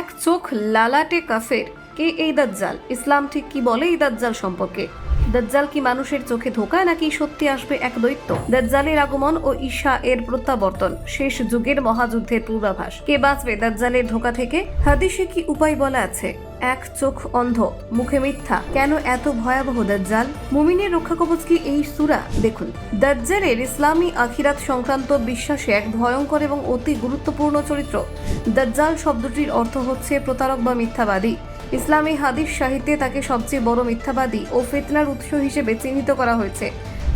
এক চোখ লালাটে কাফের। কে এই দাজ্জাল? ইসলাম ঠিক কি বলে এই দাজ্জাল সম্পর্কে? দাজ্জাল কি মানুষের চোখে ধোকা নাকি সত্যি আসবে এক দৈত্য? দাজ্জালের আগমন ও ঈশা এর প্রত্যাবর্তন, শেষ যুগের মহাযুদ্ধের পূর্বাভাস। কে বাঁচবে দাজ্জালের ধোকা থেকে? হাদিসে কি উপায় বলা আছে? এক চোখ অন্ধ, মুখে মিথ্যা। কেন এত ভয়াবহ দাজ্জাল? মুমিনের রক্ষা কবচ কি এই সুরা? দেখুন। দাজ্জালের ইসলামী আখিরাত সংক্রান্ত বিশ্বাসে এক ভয়ঙ্কর এবং অতি গুরুত্বপূর্ণ চরিত্র। দাজ্জাল শব্দটির অর্থ হচ্ছে প্রতারক বা মিথ্যাবাদী। ইসলামী হাদিস সাহিত্যে তাকে সবচেয়ে বড় মিথ্যাবাদী ও ফিতনার উৎস হিসেবে চিহ্নিত করা হয়েছে,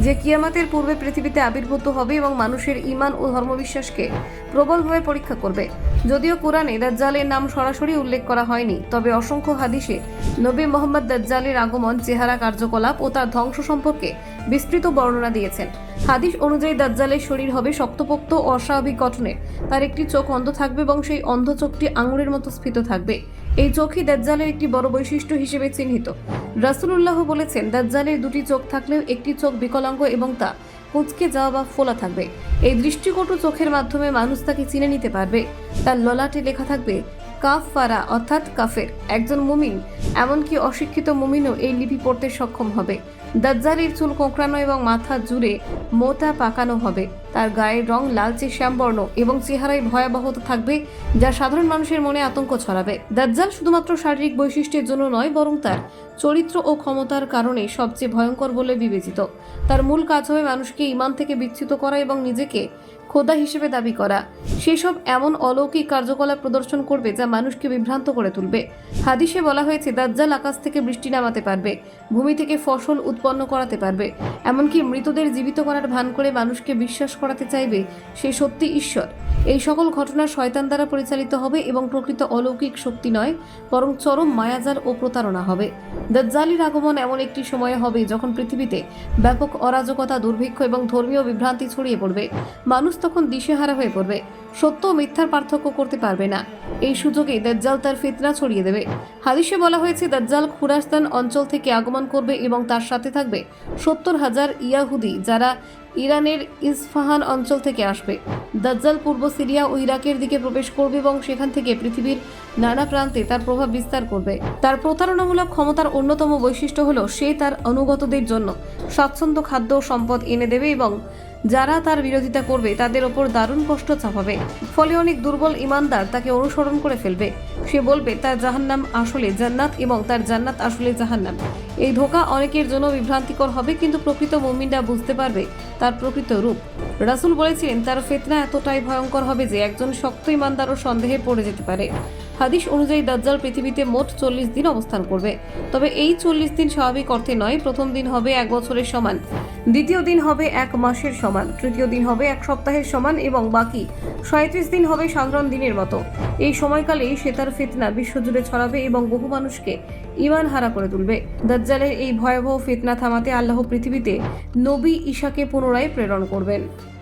যে কিয়ামাতের পূর্বে পৃথিবীতে আবির্ভূত হবে এবং মানুষের ইমান ও ধর্মবিশ্বাসকে প্রবলভাবে পরীক্ষা করবে। যদিও কোরআনে দাজ্জালের নাম সরাসরি উল্লেখ করা হয়নি, তবে অসংখ্য হাদিসে নবী মোহাম্মদ দাজ্জালের আগমন, চেহারা কার্যকলাপ ও তার ধ্বংস সম্পর্কে বিস্তৃত বর্ণনা দিয়েছেন। হাদিস অনুযায়ী দাজ্জালের শরীর হবে শক্তপোক্ত, অস্বাভাবিক গঠনের। তার একটি চোখ অন্ধ থাকবে এবং সেই অন্ধ চোখটি আঙুরের মতো স্ফীত থাকবে। এই চোখই দাজ্জালের একটি বড় বৈশিষ্ট্য হিসেবে চিহ্নিত। রাসুলুল্লাহ বলেছেন, দাজ্জালের দুটি চোখ থাকলেও একটি চোখ বিকলাঙ্গ এবং তা কুচকে যাওয়া বা ফোলা থাকবে। এই দৃষ্টিকটু চোখের মাধ্যমে মানুষ তাকে চিনে নিতে পারবে। তার ললাটে লেখা থাকবে কাফ ফারা অর্থাৎ কাফের, একজন মুমিন, এমনকি অশিক্ষিত মুমিনও এই লিপি পড়তে সক্ষম হবে। দাজ্জালের চুল কোঁকড়ানো এবং মাথা জুড়ে মোটা পাকানো হবে। তার গায়ের রং লালচে শ্যামবর্ণ এবং চেহারায় ভয়াবহতা থাকবে, যা সাধারণ মানুষের মনে আতঙ্ক ছড়াবে। দাজ্জাল শুধুমাত্র শারীরিক বৈশিষ্ট্যের জন্য নয়, বরং তার চরিত্র ও ক্ষমতার কারণে সবচেয়ে ভয়ঙ্কর বলে বিবেচিত। তার মূল কাজ হবে মানুষকে ইমান থেকে বিচ্যুত করা এবং নিজেকে খোদা হিসেবে দাবি করা। সেসব এমন অলৌকিক কার্যকলাপ প্রদর্শন করবে যা মানুষকে বিভ্রান্ত করে তুলবে। হাদিসে বলা হয়েছে, দাজ্জাল আকাশ থেকে বৃষ্টি নামাতে পারবে। ভূমি থেকে ফসল উৎপন্ন করাতে পারবে। এমনকি মৃতদের জীবিত করার ভান করে মানুষকে বিশ্বাস করাতে চাইবে সে সত্যি ঈশ্বর। এই সকল ঘটনা শয়তান দ্বারা পরিচালিত হবে এবং প্রকৃত অলৌকিক শক্তি নয়, বরং চরম মায়াজাল ও প্রতারণা হবে। দাজ্জালির আগমন এমন একটি সময়ে হবে যখন পৃথিবীতে ব্যাপক অরাজকতা, দুর্ভিক্ষ এবং ধর্মীয় বিভ্রান্তি ছড়িয়ে পড়বে। মানুষ তখন দিশেহারা হয়ে পড়বে। সত্য ও মিথ্যার পার্থক্য করতে পারবে না। এই সুযোগে দাজ্জাল তার ফিতনা ছড়িয়ে দেবে। হাদিসে বলা হয়েছে, দাজ্জাল খুরাস্তান অঞ্চল থেকে আগমন করবে এবং তার সাথে থাকবে। সত্তর হাজার ইয়াহুদি যারা ইরানের ইসফাহান অঞ্চল থেকে আসবে। দাজ্জাল পূর্ব সিরিয়া ও ইরাকের দিকে প্রবেশ করবে এবং সেখান থেকে পৃথিবীর নানা প্রান্তে তার প্রভাব বিস্তার করবে। তার প্রতারণামূলক ক্ষমতার অন্যতম বৈশিষ্ট্য হলো সে তার অনুগতদের জন্য স্বাচ্ছন্দ্য খাদ্য সম্পদ এনে দেবে এবং যারা তার বিরোধিতা করবে, তাদের ওপর দারুণ কষ্ট চাপাবে। ফলে অনেক দুর্বল ইমানদার তাকে অনুসরণ করে ফেলবে। সে বলবে, তার জাহান্নাম আসলে জান্নাত এবং তার জান্নাত আসলে জাহান্নাম। এই ধোকা অনেকের জন্য বিভ্রান্তিকর হবে, কিন্তু প্রকৃত মুমিনরা বুঝতে পারবে তার প্রকৃত রূপ। রাসুল বলেছিলেন, তার ফেতনা এতটাই ভয়ঙ্কর হবে যে একজন শক্ত ইমানদারও সন্দেহে পড়ে যেতে পারে। হাদিস অনুযায়ী দাজ্জাল পৃথিবীতে মোট চল্লিশ দিন অবস্থান করবে। তবে এই চল্লিশ দিন স্বাভাবিক অর্থে নয়, প্রথম দিন হবে এক বছরের সমান। দ্বিতীয় দিন হবে এক মাসের সমান। তৃতীয় দিন হবে এক সপ্তাহের সমান এবং বাকি সাঁত্রিশ দিন হবে সাধারণ দিনের মতো। এই সময়কালেই সে তার ফেতনা বিশ্বজুড়ে ছড়াবে এবং বহু মানুষকে ইমান হারা করে তুলবে। দাজ্জালের এই ভয়াবহ ফিতনা থামাতে আল্লাহ পৃথিবীতে নবী ঈশাকে পুনরায় প্রেরণ করবেন।